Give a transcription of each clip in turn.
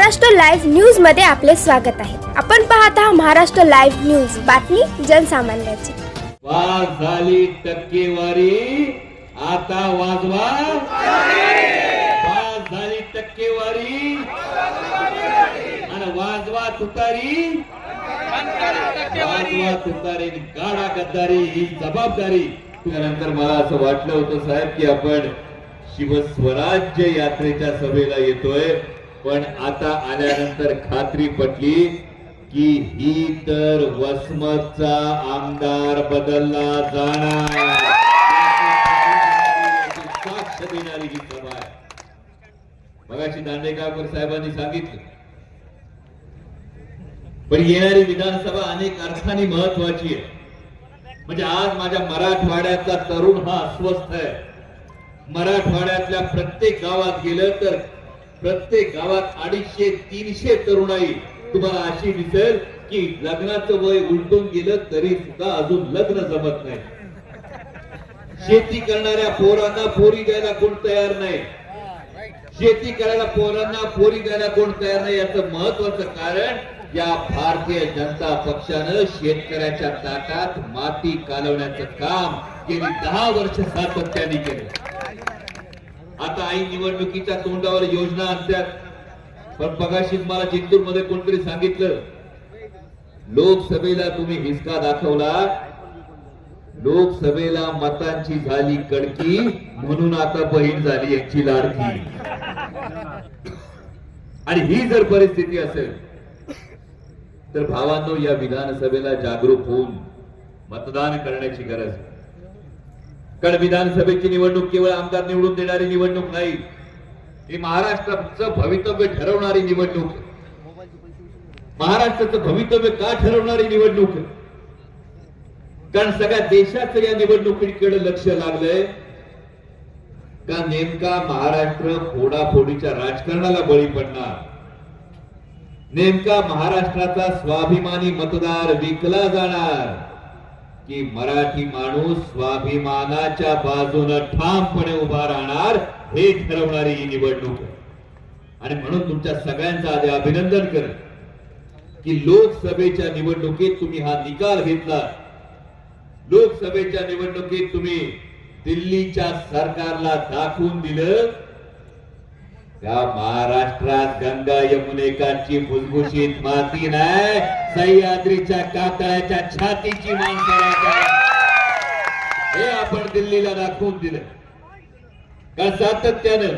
Maharashtra live न्यूजमध्ये आपले स्वागत आहे. आपण पाहत आहात महाराष्ट्र लाईव्ह न्यूज. बातमी जनसामान्याची. वाज झाली टक्केवारी. आता वाजवा. वाज झाली टक्केवारी. आणि वाजवा तुतारी. वाजवा तुतारी काढा गद्दारी ही जबाबदारी. त्यानंतर मला असं वाटलं होतं साहेब की आपण शिवस्वराज्य यात्रेच्या सभेला येतोय. पण आता आल्यानंतर खात्री पटली की ही तर वसमतचा आमदार बदलला जाणार. साक्ष देणारी ही सभा आहे. मगाशी दांडेगावकर साहेबांनी सांगितलं. पण येणारी विधानसभा अनेक अर्थाने महत्वाची आहे. म्हणजे आज माझ्या मराठवाड्यातला तरुण हा अस्वस्थ आहे. मराठवाड्यातल्या प्रत्येक गावात गेलं तर प्रत्येक गावात अडीचशे तीनशे तरुणाई. तुम्हाला अशी दिसेल की लग्नाचं वय उलटून गेलं तरी सुद्धा अजून लग्न जमत नाही. शेती करणाऱ्या पोरांना पोरी द्यायला कोण तयार नाही. शेती करायला पोरांना पोरी द्यायला कोण तयार नाही याचं महत्वाचं कारण या भारतीय जनता पक्षानं शेतकऱ्याच्या ताटात माती कालवण्याचं काम गेली दहा वर्ष सातत्याने केलं. आता आई निवडणुकीच्या तोंडावर योजना असतात. पण पगाशीच मला जिंतूरमध्ये कोणतरी सांगितलं? लोकसभेला तुम्ही हिसका दाखवला. लोकसभेला मतांची झाली कडकी म्हणून आता बहीण झाली यांची लाडकी. आणि ही जर परिस्थिती असेल तर भावांनो या विधानसभेला जागरूक होऊन मतदान करण्याची गरज आहे. कारण विधानसभेची निवडणूक केवळ आमदार निवडून देणारी निवडणूक नाही ही महाराष्ट्राचं भवितव्य ठरवणारी निवडणूक. महाराष्ट्राचं भवितव्य का ठरवणारी निवडणूक? कारण सगळ्या देशाचं या निवडणुकीकडे लक्ष लागलंय. का नेमका महाराष्ट्र फोडाफोडीच्या राजकारणाला बळी पडणार? नेमका महाराष्ट्राचा स्वाभिमानी मतदार विकला जाणार? की मराठी माणूस स्वाभिमानाच्या बाजूनं ठामपणे उभा राहणार हे ठरवणारी ही निवडणूक आहे. आणि म्हणून तुमच्या सगळ्यांचं आधी अभिनंदन कर की लोकसभेच्या निवडणुकीत तुम्ही हा निकाल घेतला. लोकसभेच्या निवडणुकीत तुम्ही दिल्लीच्या सरकारला दाखवून दिलं. त्या महाराष्ट्रात गंगा यमुनेकांची भुसभुशीत माती नाही सह्याद्रीच्या कातळ्याच्या छातीची माणसं राहतात. हे आपण दिल्लीला दाखवून दिलं. का सातत्यानं?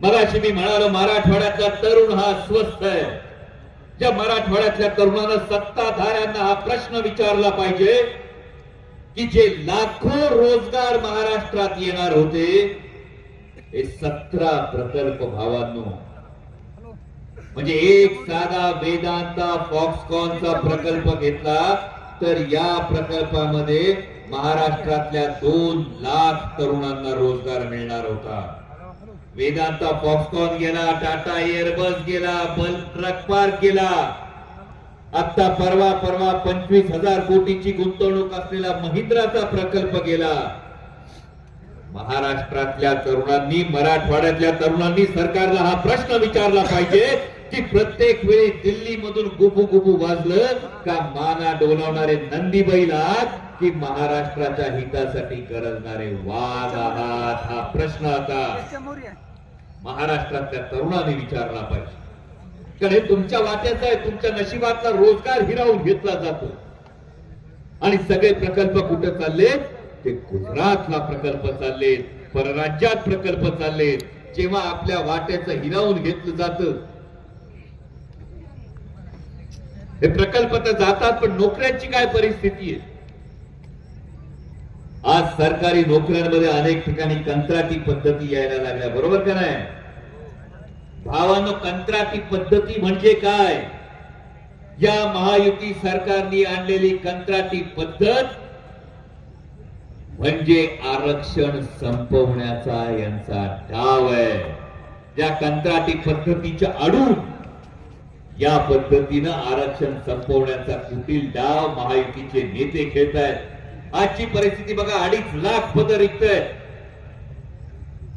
मगाशी मी म्हणालो मराठवाड्यातला तरुण हा स्वस्त आहे. ज्या मराठवाड्यातल्या तरुणानं सत्ताधाऱ्यांना हा प्रश्न विचारला पाहिजे की जे लाखो रोजगार महाराष्ट्रात येणार होते हे सतरा प्रकल्प भावांनो. म्हणजे एक साधा वेदांता फॉक्सकॉनचा प्रकल्प घेतला तर या प्रकल्पामध्ये महाराष्ट्रातल्या दोन लाख तरुणांना रोजगार मिळणार होता. वेदांता फॉक्सकॉन गेला टाटा एअरबस गेला बल ट्रक पार्क गेला. आता परवा परवा पंचवीस हजार कोटीची गुंतवणूक असलेला महिंद्राचा प्रकल्प गेला. महाराष्ट्रातल्या तरुणांनी मराठवाड्यातल्या तरुणांनी सरकारला हा प्रश्न विचारला पाहिजे की प्रत्येक वेळी दिल्ली मधून गुबू गुबू वाजलं का माना डोलावणारे नंदी बैल आहात की महाराष्ट्राच्या हितासाठी गरजणारे वाद आहात? हा प्रश्न आता महाराष्ट्रातल्या तरुणांनी विचारला पाहिजे. कारण हे तुमच्या वाट्याचा आहे तुमच्या नशिबातला रोजगार हिरावून घेतला जातो. आणि सगळे प्रकल्प कुठे चालले ते गुजरातला प्रकल्प चाललेत परराज्यात प्रकल्प चाललेत. जेव्हा आपल्या वाट्याचं हिरावून घेतलं जात हे प्रकल्प तर जातात पण नोकऱ्यांची काय परिस्थिती आहे? आज सरकारी नोकऱ्यांमध्ये अनेक ठिकाणी कंत्राटी पद्धती यायला लागल्या बरोबर का नाही? भावानं कंत्राटी पद्धती म्हणजे काय? या महायुती सरकारने आणलेली कंत्राटी पद्धत म्हणजे आरक्षण संपवण्याचा यांचा डाव आहे. या कंत्राटी पद्धतीच्या अडून या पद्धतीनं आरक्षण संपवण्याचा कुटील डाव महायुतीचे नेते खेळत आहेत. आजची परिस्थिती बघा अडीच लाख पद रिक्त आहेत.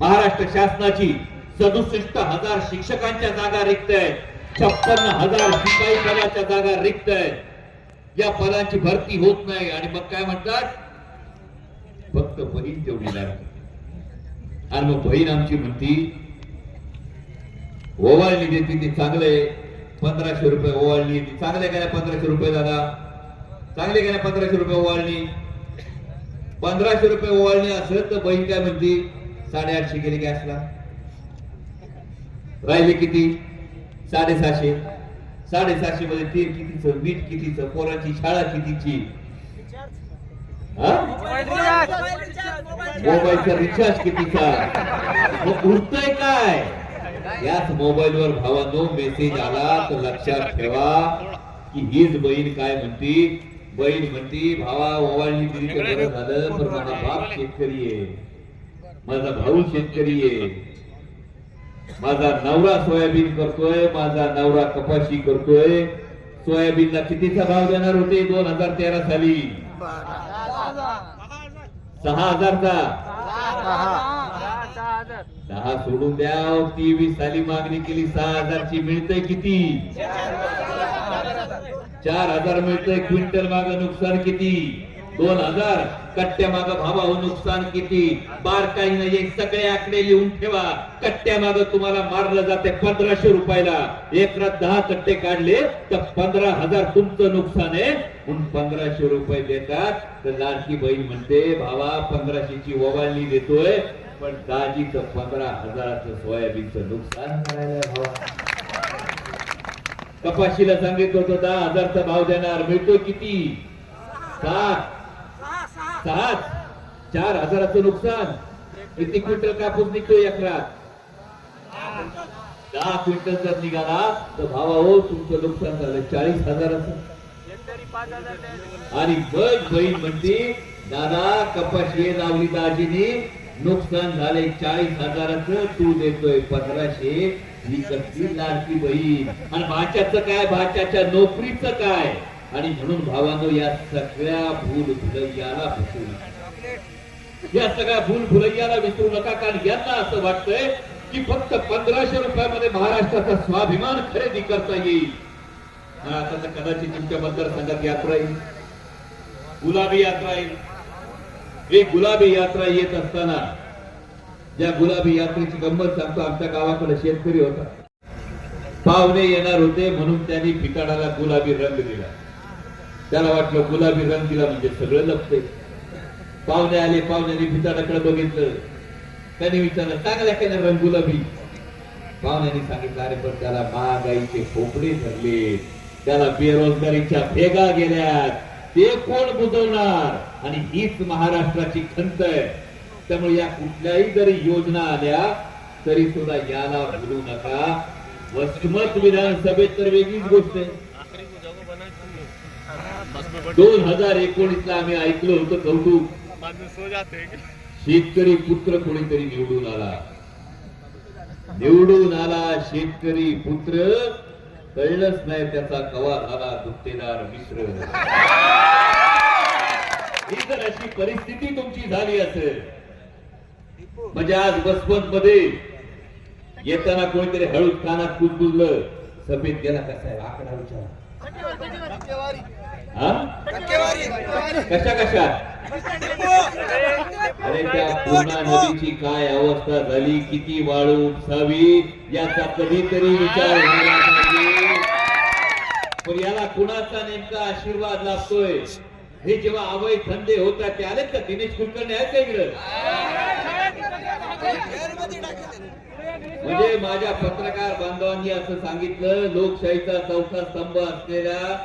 महाराष्ट्र शासनाची सदुसष्ट हजार शिक्षकांच्या जागा रिक्त आहेत. छप्पन्न हजार शिपाई पदाच्या जागा रिक्त आहेत. या पदांची भरती होत नाही. आणि मग काय म्हणतात? फक्त बहीण तेवढी लागते आणि मग बहीण आमची म्हणती ओवाळणी देते ती चांगले पंधराशे रुपये ओवाळणी. ती चांगले गेल्या पंधराशे रुपये दादा? चांगले गेल्या पंधराशे रुपये ओवाळणी? पंधराशे रुपये ओवाळणी असेल तर बहीण काय म्हणती? साडेआठशे गेले गॅसला. राहिले किती? साडेसहाशे. साडेसहाशे मध्ये तेल कितीचं? मीठ कितीचं? पोराची शाळा कितीची? मोबाईलचा रिचार्ज कितीचा? मग उरतंय काय? याच मोबाईल वर भावानो मेसेज आला तर लक्षात ठेवा की हीच बहीण काय म्हणती? बहीण म्हणती भावा ओवाळणी दिली तर बरं झालं पण माझा बाप शेतकरी आहे. माझा भाऊ शेतकरी आहे. माझा नवरा सोयाबीन करतोय माझा नवरा कपाशी करतोय. सोयाबीनला कितीचा भाव देणार होते दोन हजार तेरा साली? सहा हजारचा दहा सोडून द्या तेवीस साली मागणी केली सहा हजारची मिळतंय किती? चार हजार मिळतंय. क्विंटल माग नुकसान किती? दोन हजार कट्ट्या माग भावाहून नुकसान किती? बार काही नाही सगळे आकडे लिहून ठेवा. कट्ट्या माग तुम्हाला मारलं जाते पंधराशे रुपयाला. एकरात दहा कट्टे काढले तर पंधरा हजार तुमचं नुकसान आहे. म्हणून पंधराशे रुपये देतात. तर लाडकी बहीण म्हणते भावा पंधराशेची ओवाळणी देतोय पण दाजीचं पंधरा हजाराचं सोयाबीनचं नुकसान करायला भावा कपाशीला सांगितलं होतं दहा हजारचा भाव देणार मिळतो किती? सात सात चार हजाराचं नुकसान. किती क्विंटल कापूस निघतो एकरात दहा क्विंटल जर निघाला तर भावा हो तुमचं नुकसान झालं चाळीस हजाराचं. आणि मग बहीण म्हणते दादा कपाशी लावली दाजीने नुकसान झाले चाळीस हजाराचं तू देतोय पंधराशे ही कसली लाडकी बहीण. आणि भाच्याचं काय? भाच्याच्या नोकरीचं काय? आणि म्हणून भावानो या सगळ्या भूल भुलैयाला विसरू नका. या सगळ्या भूल भुलैयाला विसरू नका कारण यांना असं वाटतंय की फक्त पंधराशे रुपयामध्ये महाराष्ट्राचा स्वाभिमान खरेदी करता येईल. आता तर कदाचित तुमच्या मतदारसंघात यात्रा येईल. गुलाबी यात्रा येईल. एक गुलाबी यात्रा येत असताना ज्या गुलाबी यात्रेची गंमत सांगतो आमच्या गावाकडे शेतकरी होता. पाहुणे येणार होते म्हणून त्यांनी ठिकाणाला गुलाबी रंग दिला. त्याला वाटलं गुलाबी रंग दिला म्हणजे सगळं लपते पाहुणे आले पाहुण्याने भिताडाकडे बघितलं. त्याने विचारलं चांगल्या केलं रंग गुलाबी. पाहुण्याने सांगितलं अरे पण त्याला महागाईचे खोपडे धरले. त्याला बेरोजगारीच्या भेगा गेल्यात. ते कोण बुजवणार? आणि हीच महाराष्ट्राची खंत आहे. त्यामुळे या कुठल्याही जरी योजना आल्या तरी सुद्धा याला भुलू नका. वसमत विधानसभेत तर वेगळीच गोष्ट आहे. दोन हजार एकोणीस ला आम्ही ऐकलो होतं कौतुक. शेतकरी पुत्र कोणीतरी निवडून आला. निवडून आला शेतकरी पुत्र. कळलंच नाही त्याचा कवा झाला गुत्तेदार मिश्र. ही जर अशी परिस्थिती तुमची झाली असेल म्हणजे आज वसमत मध्ये येताना कोणीतरी हळूच कानात कुजबुजलं सफेद गेला कसा आहे आकडा विचारा कशा कशा? अरे त्या पूर्णा नदीची काय अवस्था झाली? किती वाळू उपसावी याचा कधीतरी विचार व्हायला पाहिजे. पण याला कुणाचा नेमका आशीर्वाद लागतोय? हे जेव्हा अवय थंडे होतात ते आलेत का? दिनेश कुलकर्णी आहेत का इकडं? म्हणजे माझ्या पत्रकार बांधवांनी असं सांगितलं लोकशाहीचा चौथा स्तंभ असलेल्या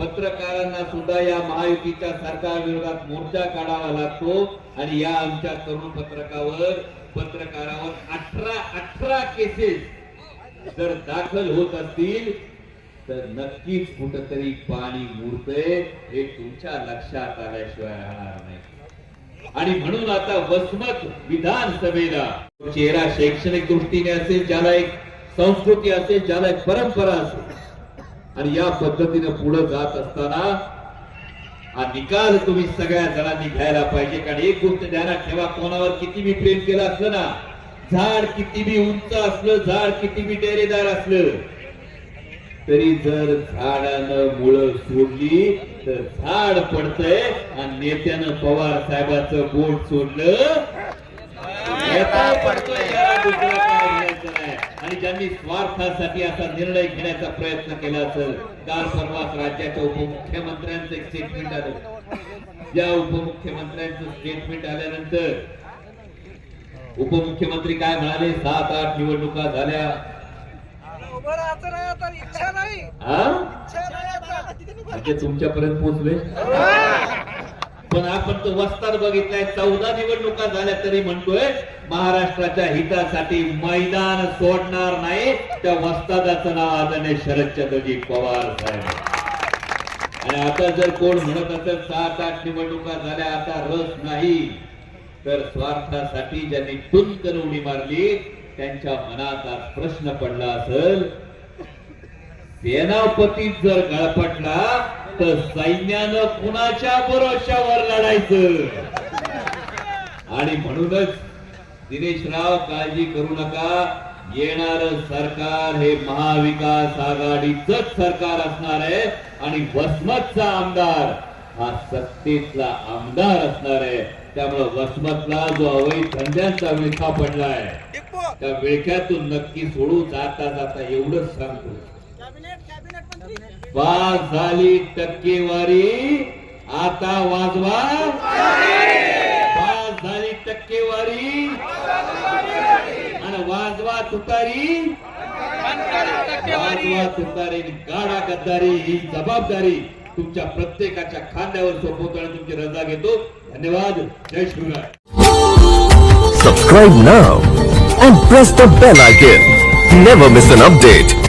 पत्रकारांना सुद्धा या महायुतीच्या सरकार विरोधात मोर्चा काढावा लागतो आणि या आमच्या तरुण पत्रकावर पत्रकारावर अठरा अठरा केसेस जर दाखल होत असतील तर नक्कीच कुठंतरी पाणी मुरतय हे तुमच्या लक्षात आल्याशिवाय राहणार नाही. आणि म्हणून आता वसमत विधानसभेला चेहरा शैक्षणिक दृष्टीने असेल ज्याला एक संस्कृती असेल ज्याला एक परंपरा असेल आणि या पद्धतीने पुढे जात असताना हा निकाल तुम्ही सगळ्या जणांनी घ्यायला पाहिजे. कारण एक गोष्ट ध्यानात ठेवा कोणावर किती मी प्रेम केलं असलं ना झाड किती बी उंच असलं झाड किती बी डेरेदार असलं तरी जर झाडानं मुळं सोडली तर झाड पडतंय आणि नेत्यानं पवार साहेबाचं बोट सोडलं पडतोय याला दुसरं काय म्हणायचं नाही. आणि ज्यांनी स्वार्थासाठी असा निर्णय घेण्याचा प्रयत्न केला असेल काल परवाच राज्याच्या उपमुख्यमंत्र्यांचं एक स्टेटमेंट आलं. या उपमुख्यमंत्र्यांचं स्टेटमेंट आल्यानंतर उपमुख्यमंत्री काय म्हणाले? सात आठ निवडणुका झाल्या. म्हणजे तुमच्यापर्यंत पोहोचले? पण आपण तो वस्तार बघितलाय चौदा निवडणुका झाल्या तरी म्हणतोय महाराष्ट्राच्या हितासाठी मैदान सोडणार नाही. त्या वस्तादाचं नाव आदरणीय शरदचंद्रजी पवार साहेब. आणि आता जर कोण म्हणत असेल सात आठ निवडणुका झाल्या आता रस नाही. तर स्वार्थासाठी ज्यांनी टुनकन उडी मारली त्यांच्या मनात आज प्रश्न पडला असेल सेनापती जर गळपटला तर सैन्यानं कुणाच्या भरोशावर लढायचं? आणि म्हणूनच दिनेशराव काळजी करू नका. येणार सरकार हे महाविकास आघाडीच सरकार असणार आहे आणि वसमतचा आमदार हा सत्तेतला आमदार असणार आहे. त्यामुळे वसमतला जो अवैध धंद्यांचा विळखा पडलाय त्या विळख्यातून नक्की सोडू जाता जाता एवढंच सांगतो. कॅबिनेट पास झाली टक्केवारी. आता वाजवा. पास झाली टक्केवारी. आणि वाजवा तुतारी. वाजवा तुतारी गाडा गद्दारी ही जबाबदारी तुमच्या प्रत्येकाच्या खांद्यावर सोपवतो आणि तुमची रजा घेतो. धन्यवाद. जय शिवराय सबस्क्राईब नाव and press the bell icon. Never miss an update.